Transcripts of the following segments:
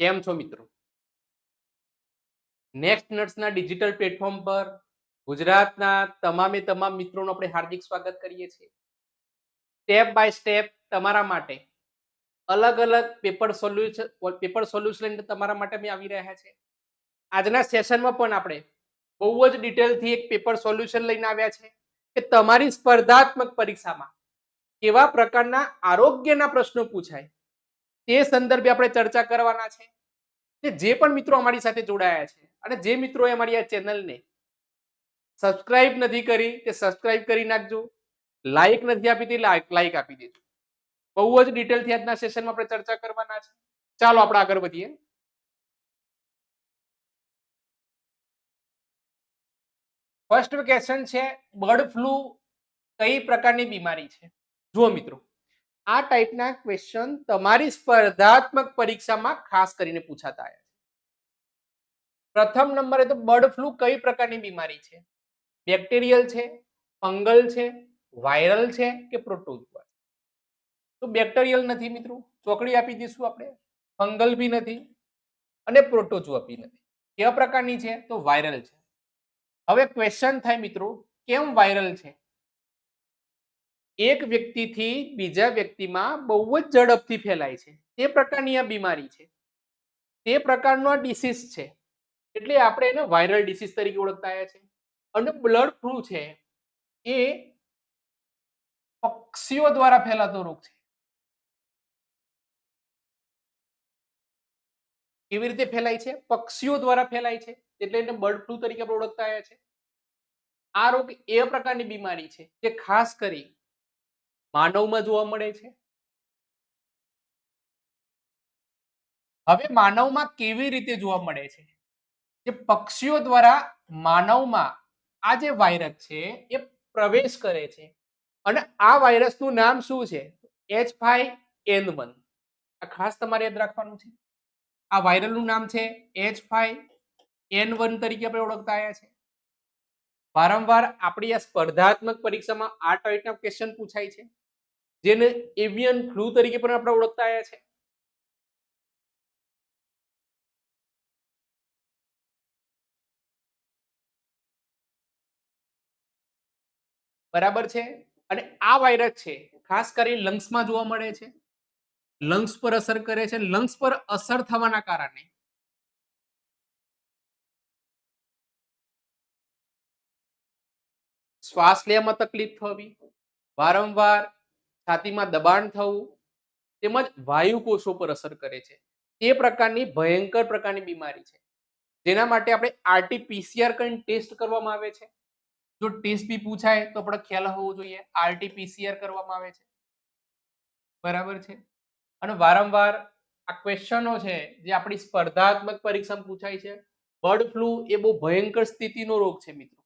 કેમ છો મિત્રો? નેક્સ્ટ નટ્સના ડિજિટલ પ્લેટફોર્મ પર ગુજરાતના તમામે તમામ મિત્રોનું આપણે હાર્દિક સ્વાગત કરીએ છીએ. સ્ટેપ બાય સ્ટેપ તમારા માટે અલગ અલગ પેપર સોલ્યુશન પેપર સોલ્યુશન તમારા માટે અમે આવી રહ્યા છે આજના સેશનમાં પણ આપણે બહુ જ ડિટેલથી એક પેપર સોલ્યુશન લઈને આવ્યા છે કે તમારી સ્પર્ધાત્મક પરીક્ષામાં કેવા પ્રકારના આરોગ્યના પ્રશ્નો પૂછાય તે સંદર્ભે આપણે ચર્ચા કરવાના છે કે જે પણ મિત્રો અમારી સાથે જોડાયા છે અને જે મિત્રોએ અમારી આ ચેનલને સબસ્ક્રાઇબ નથી કરી તે સબસ્ક્રાઇબ કરી નાખજો લાઈક નથી આપી તે લાઈક આપી દેજો. બહુ જ ડિટેલથી આજના સેશનમાં આપણે ચર્ચા કરવાના છે. ચાલો આપણે આગળ વધીએ. ફર્સ્ટ ક્વેશ્ચન છે, બર્ડ ફ્લૂ કઈ પ્રકારની બીમારી છે? જુઓ મિત્રો. આ ટાઈપના ક્વેશ્ચન તમારી સ્પર્ધાત્મક પરીક્ષામાં ખાસ કરીને પૂછાતા પ્રથમ નંબરે તો બર્ડ ફ્લુ કઈ પ્રકારની બીમારી છે? બેક્ટેરિયલ છે, ફંગલ છે, વાયરલ છે કે પ્રોટોઝોઆ તો બેક્ટેરિયલ નથી મિત્રો. ચોકડી આપી દઈશું આપણે. ફંગલ બી નથી અને પ્રોટોઝોઆ બી નથી. કેવા પ્રકારની છે? તો વાયરલ છે. હવે ક્વેશ્ચન થાય મિત્રો, કેમ વાયરલ છે? એક વ્યક્તિથી બીજા વ્યક્તિમાં બહુ જ ઝડપથી ફેલાય છે. તે પ્રકારની આ બીમારી છે. તે પ્રકારનો આ ડિસીઝ છે. એટલે આપણે એને વાયરલ ડિસીઝ તરીકે ઓળખતા આવ્યા છે. અને બ્લડ ફ્લુ છે એ પક્ષીઓ દ્વારા ફેલાતો રોગ છે. કેવી રીતે ફેલાય છે? પક્ષીઓ દ્વારા ફેલાય છે. એટલે એને બર્ડ ફ્લુ તરીકે આપણે ઓળખતા આવ્યા છે. આ રોગ એ પ્રકારની બીમારી છે. જે ખાસ કરી માનવમાં જોવા મળે છે? હવે માનવમાં કેવી રીતે જોવા મળે છે? જે પક્ષીઓ દ્વારા માનવમાં આ જે વાયરસ છે, એ પ્રવેશ કરે છે. અને આ વાયરસનું નામ શું છે? એચ ફાઈવ એન વન આ ખાસ તમારે યાદ રાખવાનું છે? આ વાયરલનું નામ છે એચ ફાઈવ એન વન તરીકે આપણે ઓળખતા આવ્યા છે. વારંવાર આપણી આ સ્પર્ધાત્મક પરીક્ષામાં આ ટાઈપના ક્વેશ્ચન પૂછાય છે. જેને એવિયન ફ્લુ તરીકે પણ આપણે ઓળખતા આવ્યા છે. બરાબર છે? અને આ વાયરસ છે, ખાસ કરી લંગ્સમાં જોવા મળે છે. લંગ્સ પર અસર કરે છે. લંગ્સ પર અસર થવાના કારણે. શ્વાસ લેવામાં તકલીફ થવી, વારંવાર છાતીમાં દબાણ થવું, તેમજ વાયુ કોષો પર અસર કરે છે. તે પ્રકારની ભયંકર પ્રકારની બીમારી છે. જેના માટે આપણે આરટીપીસીઆર કરીને ટેસ્ટ કરવામાં આવે છે. જો ટેસ્ટ બી પૂછાય તો આપણે ખ્યાલ હોવો જોઈએ. આરટીપીસીઆર કરવામાં આવે છે. બરાબર છે? અને વારંવાર આ ક્વેશ્ચનો છે જે આપણી સ્પર્ધાત્મક પરીક્ષામાં પૂછાય છે. બર્ડ ફ્લૂ એ બહુ ભયંકર સ્થિતિનો રોગ છે મિત્રો.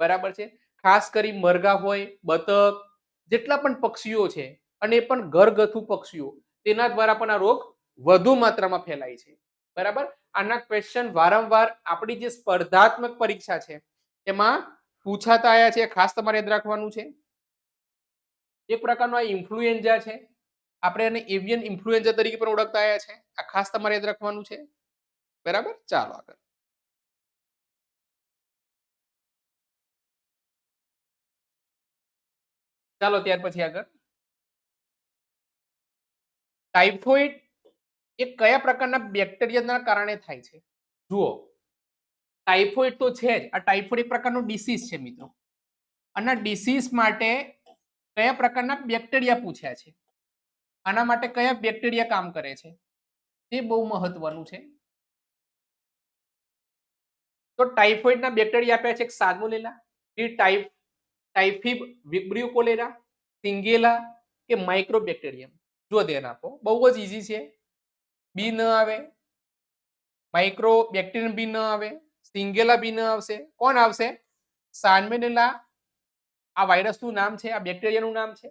બરાબર છે? ખાસ કરી મરઘા હોય, બતક જેટલા પણ પક્ષીઓ છે અને એ પણ ઘરગથ્થુ પક્ષીઓ, તેના દ્વારા પણ આ રોગ વધુ માત્રામાં ફેલાય છે. બરાબર? આના ક્વેશ્ચન વારંવાર આપણી જે સ્પર્ધાત્મક પરીક્ષા છે, એમાં પૂછાતા આવ્યા છે, ખાસ તમારે યાદ રાખવાનું છે. એક પ્રકારનો આ ઇન્ફ્લુએન્ઝા છે. આપણે એને એવિયન ઇન્ફ્લુએન્ઝા તરીકે પણ ઓળખતા આવ્યા છે. આ ખાસ તમારે યાદ રાખવાનું છે. બરાબર? ચાલો આગળ. ચાલો ત્યાર પછી આગળ. ટાઇફોઇડ એ કયા પ્રકારના બેક્ટેરિયાના કારણે થાય છે? જુઓ. ટાઇફોઇડ તો છે જ. આ ટાઇફોઇડ પ્રકારનો ડિસીઝ છે મિત્રો. અને ડિસીઝ માટે કયા પ્રકારના બેક્ટેરિયા પૂછ્યા છે? આના માટે કયા બેક્ટેરિયા કામ કરે છે? તે બહુ મહત્વનું છે. તો ટાઇફોઇડના બેક્ટેરિયા આપ્યા છે એક એ ટાઇપ ટાઇફિબ વિબ્રિયો કોલેરા, સિંગેલા કે માઇક્રોબેક્ટેરિયમ જો ધ્યાન આપો, બહુ જ ઈઝી છે. બી ન આવે માઇક્રોબેક્ટેરિયમ બી ન આવે, સિંગેલા બી ન આવશે. કોણ આવશે? સાનમેનેલા આ વાયરસનું નામ છે, આ બેક્ટેરિયાનું નામ છે.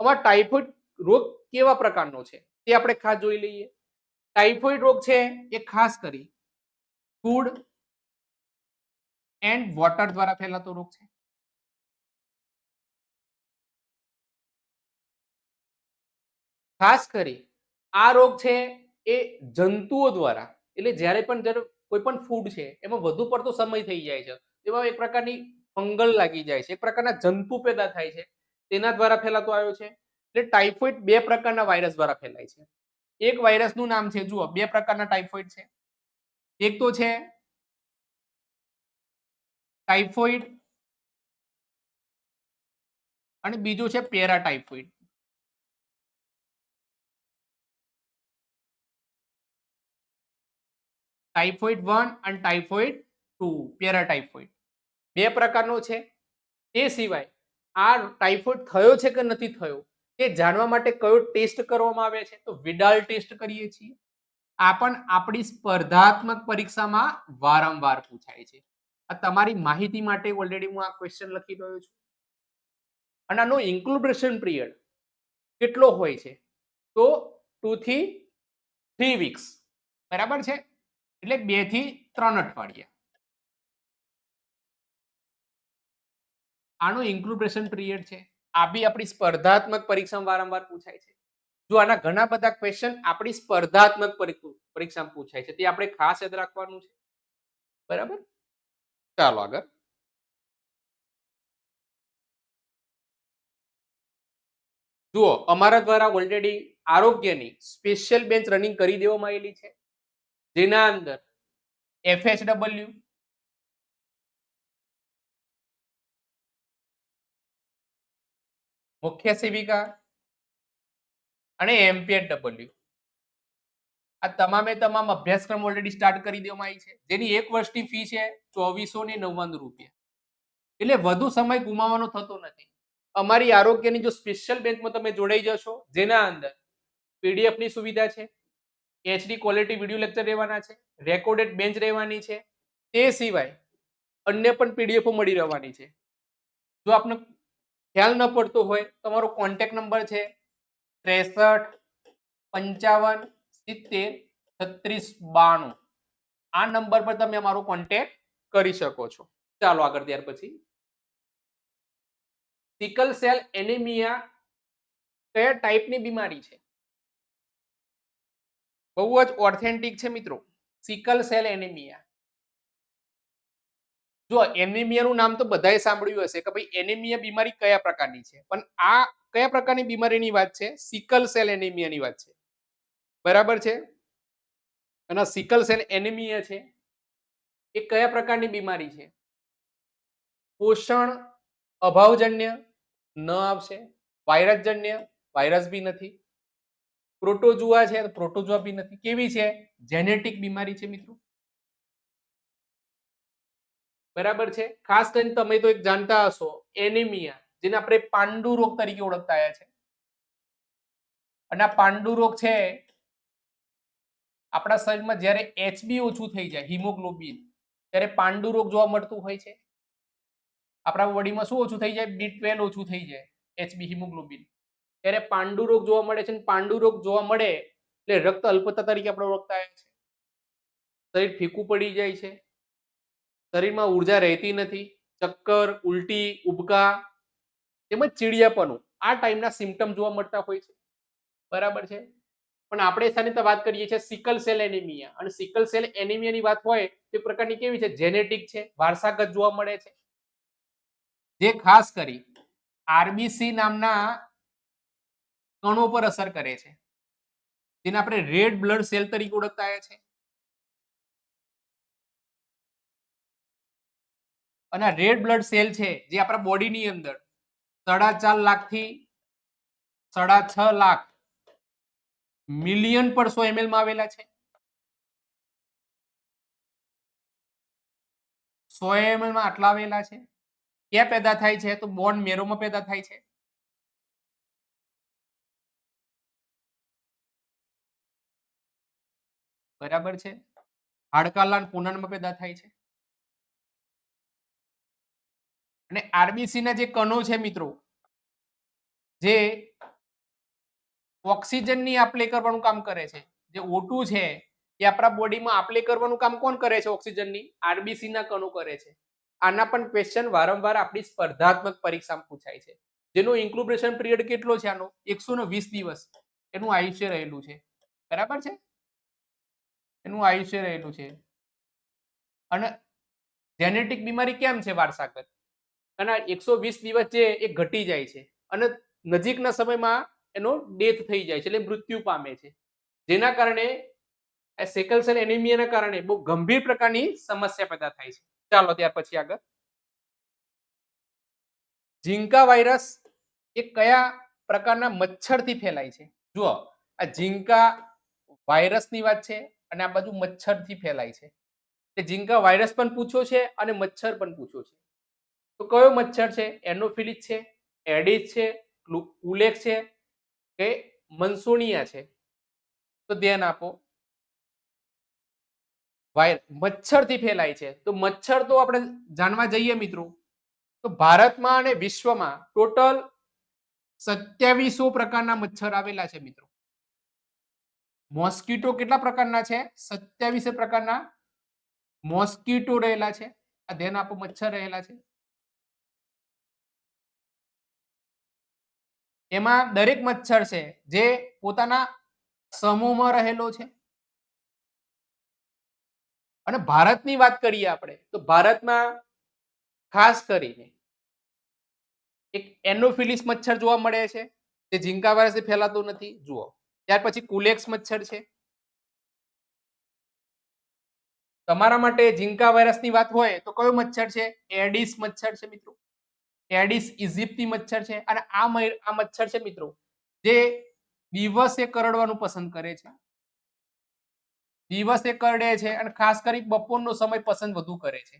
આમાં ટાઇફોઇડ રોગ કેવા પ્રકારનો છે? તે આપણે ખાસ જોઈ લઈએ. ટાઇફોઇડ રોગ છે એ ખાસ કરી ફૂડ એન્ડ વોટર દ્વારા ફેલાતો રોગ છે. ખાસ કરી આ રોગ છે એ જંતુઓ દ્વારા. એટલે જ્યારે પણ જ્યારે કોઈ પણ ફૂડ છે, એમાં વધુ પડતો સમય થઈ જાય છે. એમાં એક પ્રકારની ફંગલ લાગી જાય છે. એક પ્રકારના જંતુ પેદા થાય છે. તેના દ્વારા ફેલાતો આવ્યો છે. એટલે ટાઇફોઇડ બે પ્રકારના વાયરસ દ્વારા ફેલાય છે. એક વાયરસનું નામ છે, જુઓ, બે પ્રકારના ટાઇફોઇડ છે. એક તો છે ટાઇફોઇડ અને બીજું છે પેરા ટાઇફોઇડ વન અને ટાઇફોઇડ ટુ પેરાટાઇફોઇડ બે પ્રકારનો છે. એ સિવાય આ ટાઇફોઇડ થયો છે કે નથી થયો તે જાણવા માટે કયો ટેસ્ટ કરવામાં આવે છે? તો વિડાલ ટેસ્ટ કરીએ છીએ. આ પણ આપણી સ્પર્ધાત્મક પરીક્ષામાં વારંવાર પૂછાય છે. આ તમારી માહિતી માટે ઓલરેડી હું આ ક્વેશ્ચન લખી રહ્યો છું. અને આનો ઇન્ક્લુબ્રેશન પીરિયડ કેટલો હોય છે? તો ટુ થી થ્રી વીક્સ બરાબર છે? એટલે બેથી ત્રણ અઠવાડિયા. આનો ઇન્ક્લુબ્રેશન પિરિયડ છે. આ બી આપણી સ્પર્ધાત્મક પરીક્ષામાં વારંવાર પૂછાય છે. જો આના ઘણા બધા ક્વેશ્ચન આપણી સ્પર્ધાત્મક પરી- પરીક્ષામાં પૂછાય છે, તે આપણે ખાસ યાદ રાખવાનું છે. બરાબર? ચાલો આગળ. જુઓ, અમારા દ્વારા ઓલરેડી આરોગ્યની સ્પેશિયલ બેન્ચ રનિંગ કરી દેવામાં આવેલી છે. જેના અંદર એફએસડબલ્યુ મુખ્ય સેવિકા અને એમપીએડબલ્યુ આ તમામે તમામ અભ્યાસક્રમ ઓલરેડી સ્ટાર્ટ કરી દેવામાં આવી છે. જેની એક વર્ષની ફી છે ચોવીસો ને નવ્વાણું રૂપિયા. એટલે વધુ સમય ગુમાવવાનો થતો નથી. અમારી આરોગ્યની જો સ્પેશિયલ બેંકમાં તમે જોડાઈ જશો, જેના અંદર પીડીએફની સુવિધા છે એચડી ક્વોલિટી વીડિયો લેક્ચર રહેવાના છે રેકોર્ડેડ બેન્ચ રહેવાની છે, તે સિવાય અન્ય પણ પીડીએફો મળી રહેવાની છે. જો આપને ખ્યાલ ન પડતો હોય, તમારો કોન્ટેક્ટ નંબર છે ત્રેસઠ, પંચાવન, સિત્તેર, છત્રીસ, બાણું. આ નંબર પર તમે અમારો કોન્ટેક્ટ કરી શકો છો. ચાલો આગળ ત્યાર પછી. સિકલ સેલ એનેમિયા કયા ટાઈપની બીમારી છે? બહુ જ ઓથેન્ટિક છે મિત્રો. સિકલ સેલ એનિમિયા જો એનિમિયાનું નામ તો બધાએ સાંભળ્યું હશે કે ભાઈ એનિમિયા બીમારી કયા પ્રકારની છે? પણ આ કયા પ્રકારની બીમારીની વાત છે? સિકલ સેલ એનિમિયાની વાત છે. બરાબર છે? અને સિકલ સેલ એનિમિયા છે એ કયા પ્રકારની બીમારી છે? પોષણ અભાવજન્ય ન આવશે, વાયરસજન્ય, વાયરસ બી નથી પ્રોટોજુઆ છે પ્રોટોજુઆ બી નથી. કેવી છે? જેનેટિક બીમારી છે મિત્રો. બરાબર છે? ખાસ કરીને તમે તો એક જાણતા હશો એનિમિયા જેને આપણે પાંડુ રોગ તરીકે ઓળખતા આવ્યા છે. અને આ પાંડુ રોગ છે, આપણા શરીરમાં જ્યારે એચબી ઓછું થઈ જાય, હિમોગ્લોબિન, ત્યારે પાંડુ રોગ જોવા મળતું હોય છે. આપણા બોડીમાં શું ઓછું થઈ જાય? બી ટ્વેલ્વ ઓછું થઈ જાય એચબી હિમોગ્લોબિન. ત્યારે પાંડુ રોગ જોવા મળે છે અને પાંડુ રોગ જોવા મળે એટલે રક્ત અલ્પતા તરીકે આપણે ઓળખતા આવ્યા છે શરીર ફીકું પડી જાય છે. શરીરમાં ઊર્જા રહેતી નથી. ચક્કર, ઉલટી, ઉબકા તેમજ ચીડિયાપણું આ ટાઈમના સિમ્ટમ જોવા મળતા હોય છે. બરાબર છે? પણ આપણે સાથે વાત કરીએ છીએ સિકલ સેલ એનિમિયા અને સિકલ સેલ એનિમિયાની વાત હોય તે પ્રકારની કેવી છે? જેનેટિક છે, વારસાગત જોવા મળે છે. જે ખાસ કરી આરબીસી નામના કણો પર અસર કરે છે. જેને આપણે રેડ બ્લડ સેલ તરીકે ઓળખતા આવ્યા છે. અને રેડ બ્લડ સેલ છે જે આપણા બોડીની અંદર સાડા ચાર લાખથી સાડા છ લાખ મિલિયન પર સો એમએલમાં આવેલા છે. સો એમએલમાં આટલા આવેલા છે. ક્યાં પેદા થાય છે? તો બોન મેરોમાં પેદા થાય છે. બરાબર છે? હાડકાલાન પૂનનમાં પેદા થાય છે? અને આરબીસી જે કણો છે મિત્રો, જે ઓક્સિજનની આપલે કરવાનું કામ કરે છે, જે ઓટુ છે, એ આપણા બોડીમાં આપલે કરવાનું કામ કોણ કરે છે ઓક્સિજનની? આરબીસી ના કણો કરે છે. આના પણ ક્વેશ્ચન વારંવાર આપણી સ્પર્ધાત્મક પરીક્ષામાં પૂછાય છે. જેનો ઇન્ક્લુબ્રેશન પીરિયડ કેટલો છે આનો? એકસો વીસ દિવસ. એનું આયુષ્ય રહેલું છે. બરાબર છે? એનું આયુષ્ય રહેલું છે. અને જેનેટિક બીમારી કેમ છે વારસાગત? અને એકસો વીસ દિવસ છે એ ઘટી જાય છે અને નજીકના સમયમાં એનો ડેથ થઈ જાય છે એટલે મૃત્યુ પામે છે. જેના કારણે સેકલ સેલ એનિમિયાના કારણે બહુ ગંભીર પ્રકારની સમસ્યા પેદા થાય છે. ચાલો ત્યાર પછી આગળ. ઝીંકા વાયરસ એ કયા પ્રકારના મચ્છરથી ફેલાય છે? જુઓ, આ ઝીંકા વાયરસની વાત છે અને આ બાજુ મચ્છરથી ફેલાય છે. તે ઝીંકા વાયરસ પણ પૂછ્યો છે અને મચ્છર પણ પૂછ્યો છે. તો કયો મચ્છર છે? એનોફિલિસ છે, એડિસ છે ઉલેક છે કે મન્સોનિયા છે? તો ધ્યાન આપો. વાયર, મચ્છરથી ફેલાય છે. તો મચ્છર તો આપણે જાણવા જઈએ મિત્રો. તો ભારતમાં અને વિશ્વમાં ટોટલ સત્યાવીસો પ્રકારના મચ્છર આવેલા છે મિત્રો. મોસ્કીટો કેટલા પ્રકારના છે? સત્યાવીસ પ્રકારના મોસ્કીટો રહેલા છે. આ ધ્યાન આપો, મચ્છર રહેલા છે. એમાં દરેક મચ્છર છે જે પોતાના સમૂહમાં રહેલો છે. અને ભારતની વાત કરીએ આપણે, તો ભારતમાં ખાસ કરીને એક એનોફિલિસ મચ્છર જોવા મળે છે. જે ઝીંકા વાયરસથી ફેલાતો નથી. જુઓ. ત્યાર પછી કુલેક્સ મચ્છર છે. તમારા માટે ઝીંકા વાયરસની વાત હોય તો કયો મચ્છર છે? એડિસ મચ્છર છે મિત્રો. એડિસ ઇજિપ્તી મચ્છર છે અને આ આ મચ્છર છે મિત્રો, જે દિવસે કરડવાનું પસંદ કરે છે. દિવસે કરડે છે અને ખાસ કરી બપોરનો સમય પસંદ વધુ કરે છે.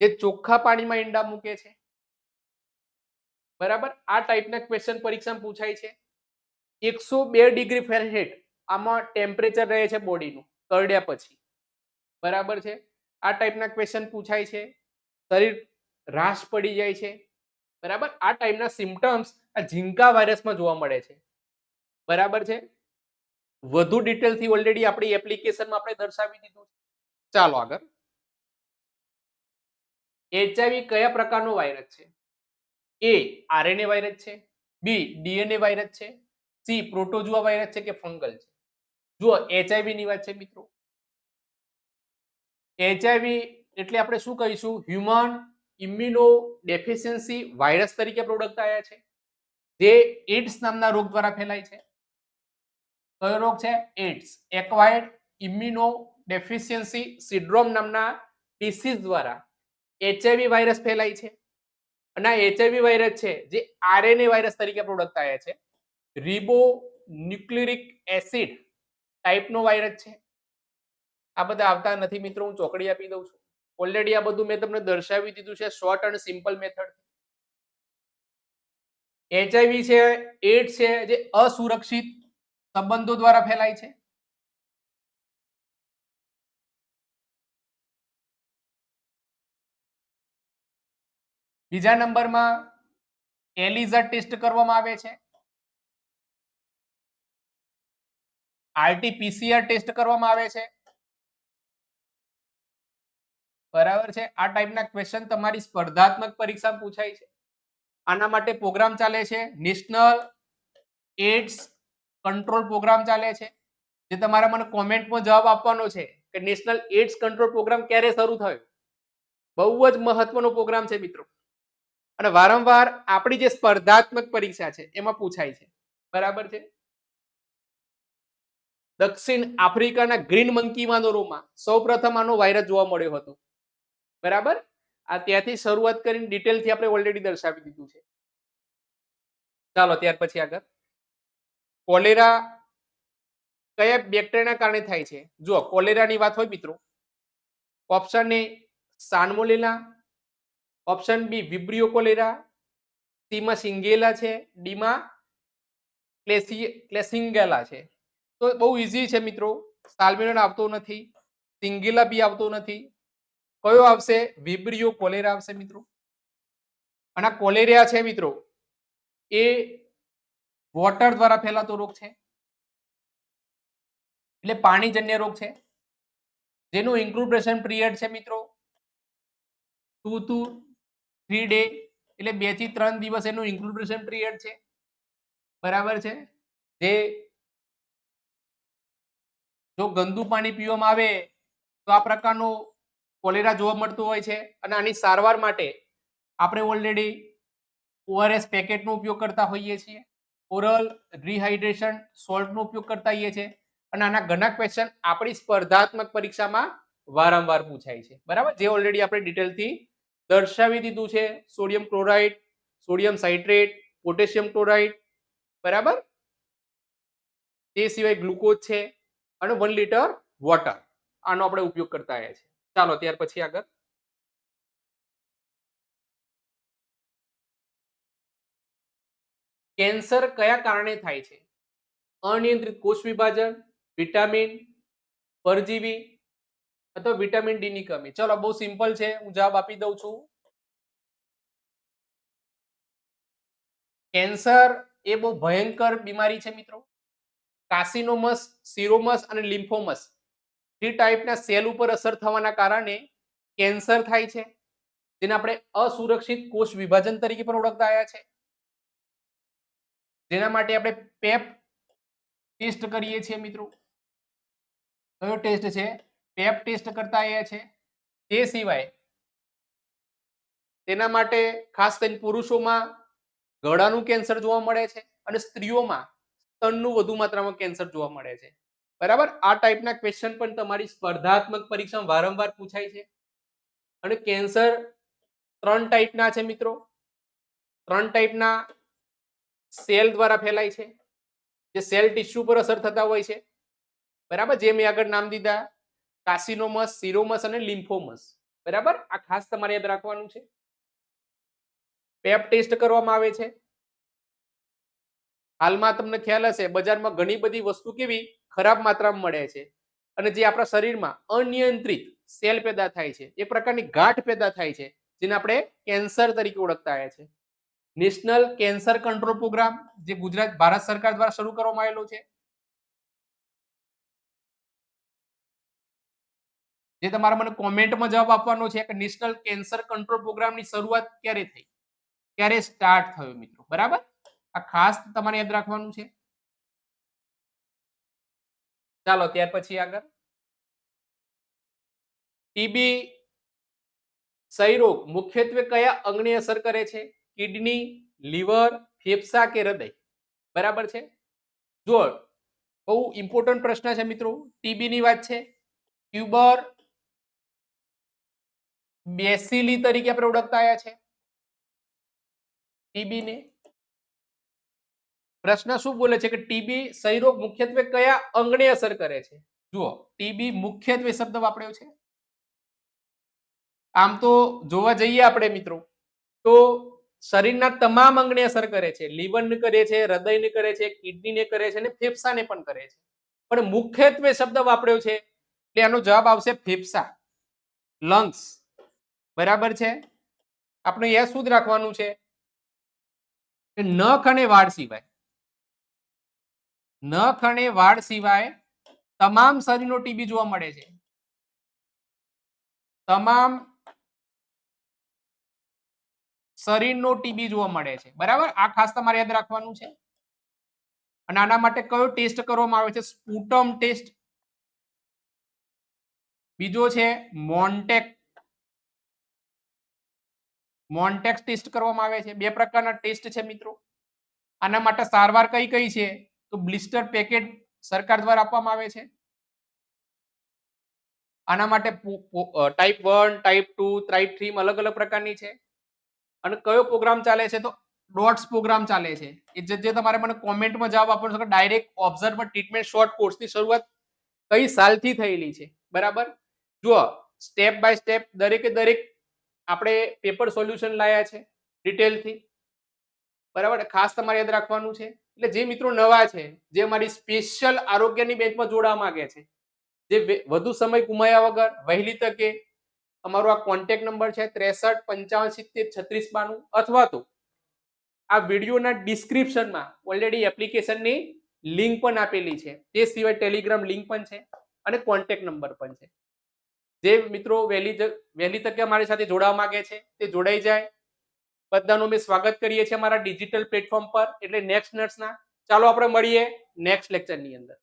જે ચોખ્ખા પાણીમાં ઈંડા મૂકે છે. બરાબર? આ ટાઈપના ક્વેશ્ચન પરીક્ષામાં પૂછાય છે. એકસો બે ડિગ્રી ફેરનહીટ. આમાં ટેમ્પરેચર રહે છે બોડીનું કરડ્યા પછી. બરાબર છે? આ ટાઈપના ક્વેશ્ચન પૂછાય છે. શરીર રાશ પડી જાય છે. બરાબર? આ ટાઈપના સિમ્ટમ્સ આ ઝીંકા વાયરસમાં જોવા મળે છે. બરાબર છે? વધુ ડિટેલથી ઓલરેડી આપણી એપ્લિકેશનમાં આપણે દર્શાવી દીધું છે. ચાલો આગળ. એચઆઈવી કયા પ્રકારનો વાયરસ છે? એ આરએનએ વાયરસ છે. બી ડીએનએ વાયરસ છે. સી પ્રોટોજુઆ વાયરસ છે કે ફંગલ છે? જુઓ એચઆઈવી ની વાત છે મિત્રો. એચઆઈવી એટલે આપણે શું કહીશું? હ્યુમન ઇમ્યુનો ડેફિશિયન્સી વાયરસ તરીકે પ્રોડક્ટ આવ્યા છે. જે એડ્સ નામના રોગ દ્વારા ફેલાય છે. કયો રોગ છે? AIDS acquired immuno deficiency syndrome નામના ડિસીઝ દ્વારા એચઆઈવી વાયરસ ફેલાય છે. અને આ એચઆઈવી વાયરસ છે, જે આરએનએ વાયરસ તરીકે પ્રોડક્ટ આવ્યા છે. રિબો ન્યુક્લિરિક એસિડ ટાઈપનો વાયરસ છે. આ બધા આવતા નથી મિત્રો, હું ચોકડી આપી દઉં છું. ઓલરેડી આ બધું મેં તમને દર્શાવી દીધું છે short and simple method HIV છે એડ છે, જે અસુરક્ષિત સંબંધો દ્વારા ફેલાય છે. બીજા નંબરમાં એલિઝર ટેસ્ટ કરવામાં આવે છે. આરટીપીસીઆર ટેસ્ટ કરવામાં આવે છે. બરાબર છે? આ ટાઈપના ક્વેશ્ચન તમારી સ્પર્ધાત્મક પરીક્ષા પૂછાય છે. આના માટે પ્રોગ્રામ ચાલે છે. નેશનલ એડ્સ કંટ્રોલ પ્રોગ્રામ ચાલે છે. જે તમારા મને કોમેન્ટમાં જવાબ આપવાનો છે કે નેશનલ એડ્સ કંટ્રોલ પ્રોગ્રામ ક્યારે શરૂ થયો? બહુ જ મહત્વનો પ્રોગ્રામ છે મિત્રો. અને વારંવાર આપણી જે સ્પર્ધાત્મક પરીક્ષા છે, એમાં પૂછાય છે. બરાબર છે? દક્ષિણ આફ્રિકાના ગ્રીન મંકી વાંદરોમાં સૌપ્રથમ આનો વાયરસ જોવા મળ્યો હતો. બરાબર? આ ત્યાંથી શરૂઆત કરીને ડિટેલથી આપણે ઓલરેડી દર્શાવી દીધું છે. ચાલો, ત્યાર પછી આગળ. કોલેરા કયા બેક્ટેરિયાના કારણે થાય છે? જુઓ, કોલેરાની વાત હોય મિત્રો. Option A salmonella option B vibrio cholera સીમાં shigella છે. ડીમાં ક્લેસી, ક્લેસિંગેલા છે. તો બહુ ઇઝી છે મિત્રો. સાલ્મિનોન આવતો નથી. સિંગેલા બી આવતો નથી. કયો આવશે? વિબ્રિયો કોલેરા આવશે મિત્રો. અને કોલેરિયા છે મિત્રો, એ વોટર દ્વારા ફેલાતો રોગ છે. એટલે પાણીજન્ય રોગ છે. જેનું ઇન્ક્યુબેશન પીરિયડ છે મિત્રો ટુ ટુ થ્રી ડે એટલે બેથી ત્રણ દિવસ એનું ઇન્ક્યુબેશન પીરિયડ છે. બરાબર છે? જે જો ગંદુ પાણી પીવામાં આવે, તો આ પ્રકારનું કોલેરા જોવા મળતું હોય છે અને આની સારવાર માટે આપણે ઓલરેડી ઓઆરએસ પેકેટનો ઉપયોગ કરતા હોઈએ છીએ, ઓરલ રિહાઇડ્રેશન સોલ્ટનો ઉપયોગ કરતા હોઈએ છીએ અને આના ઘણા ક્વેશ્ચન આપણી સ્પર્ધાત્મક પરીક્ષામાં વારંવાર પૂછાય છે. બરાબર? જે ઓલરેડી આપણે ડિટેલથી દર્શાવી દીધું છે sodium chloride sodium citrate potassium chloride બરાબર? તે સિવાય ગ્લુકોઝ છે અને વન લીટર વોટર આનો આપણે ઉપયોગ કરતા આવ્યા છીએ. ચાલો, ત્યાર પછી આગળ. કેન્સર કયા કારણે થાય છે? અનિયંત્રિત કોષ વિભાજન, વિટામિન, પરજીવી અથવા વિટામિન ડી ની કમી. ચલો બહુ સિમ્પલ છે. હું જવાબ આપી દઉં છું. કેન્સર એ બહુ ભયંકર બીમારી છે, મિત્રો. કાસિનોમસ સિરોમસ અને લિમ્ફોમસ જે ટાઈપના સેલ ઉપર અસર થવાના કારણે કેન્સર થાય છે. જેને આપણે અસુરક્ષિત કોષ વિભાજન તરીકે પણ ઓળખતા આવ્યા છે. જેના માટે આપણે પેપ ટેસ્ટ કરીએ છીએ મિત્રો. કયો ટેસ્ટ છે? પેપ ટેસ્ટ કરતા આવ્યા છે. તે સિવાય તેના માટે ખાસ કરીને પુરુષોમાં ગળાનું કેન્સર જોવા મળે છે અને સ્ત્રીઓમાં સ્તનનું વધુ માત્રામાં કેન્સર જોવા મળે છે. બરાબર? આ ટાઈપના ક્વેશ્ચન પણ તમારી સ્પર્ધાત્મક પરીક્ષામાં વારંવાર પૂછાય છે. અને કેન્સર ત્રણ ટાઈપના છે મિત્રો. ત્રણ ટાઈપના સેલ દ્વારા ફેલાય છે. જે સેલ ટિશ્યુ પર અસર થતા હોય છે. બરાબર? જે મેં આગળ નામ દીધા. કાસિનોમસ સિરોમસ અને લિમ્ફોમસ બરાબર? આ ખાસ તમારે યાદ રાખવાનું છે. પેપ ટેસ્ટ કરવામાં આવે છે. હાલમાં તમને ખ્યાલ હશે, બજારમાં ઘણી બધી વસ્તુ કેવી ખરાબ માત્રામાં મળે છે. અને જે આપણા શરીરમાં અનિયંત્રિત સેલ પેદા થાય છે, એ પ્રકારની ગાંઠ પેદા થાય છે, જેને આપણે કેન્સર તરીકે ઓળખતા આવ્યા છે. નેશનલ કેન્સર કંટ્રોલ પ્રોગ્રામ, જે ગુજરાત, ભારત સરકાર દ્વારા શરૂ કરવામાં આવેલો છે. જે તમારે મને કોમેન્ટમાં જવાબ આપવાનો છે કે નેશનલ કેન્સર કંટ્રોલ પ્રોગ્રામની શરૂઆત ક્યારે થઈ? ક્યારે સ્ટાર્ટ થયો મિત્રો? બરાબર? આ ખાસ તમારે યાદ રાખવાનું છે. ચાલો ત્યાર પછી આગળ. ટીબી ક્ષયરોગ મુખ્યત્વે કયા અંગને અસર કરે છે? કિડની, લીવર, ફેફસા કે હૃદય? બરાબર છે? જો બહુ ઇમ્પોર્ટન્ટ પ્રશ્ન છે મિત્રો. ટીબી ની વાત છે. ટ્યુબર બેસિલી તરીકે આપણે ઓળખતા આવ્યા છે. ટીબી ને પ્રશ્ન શું બોલે છે કે ટીબી સહીરોગ મુખ્યત્વે કયા અંગને અસર કરે છે? જુઓ, ટીબી મુખ્યત્વે શબ્દ વાપર્યો છે. આમ તો જોવા જઈએ આપણે મિત્રો, તો શરીરના તમામ અંગને અસર કરે છે. લીવરને કરે છે, હૃદયને કરે છે, કિડનીને કરે છે અને ફેફસાને પણ કરે છે. પણ મુખ્યત્વે શબ્દ વાપર્યો છે, એટલે આનો જવાબ આવશે ફેફસા. લંગ્સ. બરાબર છે? આપણે એ શું રાખવાનું છે? નખ અને વાળ સિવાય. નખ અને વાળ સિવાય તમામ શરીરનો ટીબી જોવા મળે છે. તમામ શરીરનો ટીબી જોવા મળે છે. બરાબર? આ ખાસ તમારે યાદ રાખવાનું છે. અને આના માટે કયો ટેસ્ટ કરવામાં આવે છે? Sputum test. બીજો છે મોન્ટેક. મોન્ટેક્સ ટેસ્ટ કરવામાં આવે છે. બે પ્રકારના ટેસ્ટ છે મિત્રો. આના માટે સારવાર કઈ કઈ છે? તો બ્લિસ્ટર પેકેટ સરકાર દ્વારા આપવામાં આવે છે? આના માટે type one type two type three અલગ અલગ પ્રકારની છે. અને કયો પ્રોગ્રામ ચાલે છે? તો ડોટ્સ પ્રોગ્રામ ચાલે છે. એ જે જે તમારે મને કોમેન્ટમાં જવાબ આપવાનો છે ડાયરેક્ટ ઓબ્ઝર્વ ટ્રીટમેન્ટ શોર્ટ કોર્સની શરૂઆત કઈ સાલથી થયેલી છે? બરાબર? જુઓ સ્ટેપ બાય સ્ટેપ દરેકે દરેક આપણે પેપર સોલ્યુશન લાયા છે ડિટેલથી બરાબર? ખાસ તમારે યાદ રાખવાનું છે. એટલે જે મિત્રો નવા છે, જે અમારી સ્પેશિયલ આરોગ્યની બેંચમાં જોડાવા માંગે છે, જે વધુ સમય ગુમાયા વગર વહેલી તકે અમારો આ કોન્ટેક નંબર છે ત્રેસઠ પંચાવન સિત્તેર છત્રીસ બાનું અથવા તો આ વિડીયોના ડિસ્ક્રિપ્શનમાં ઓલરેડી એપ્લિકેશનની લિંક પણ આપેલી છે. તે સિવાય ટેલિગ્રામ લિંક પણ છે અને કોન્ટેક્ટ નંબર પણ છે. જે મિત્રો વહેલી વહેલી તકે અમારી સાથે જોડાવા માંગે છે, તે જોડાઈ જાય. બધાનું અમે સ્વાગત કરીએ છીએ અમારા ડિજિટલ પ્લેટફોર્મ પર, એટલે નેક્સ્ટ નર્સના ચાલો આપણે મળીએ નેક્સ્ટ લેક્ચરની અંદર.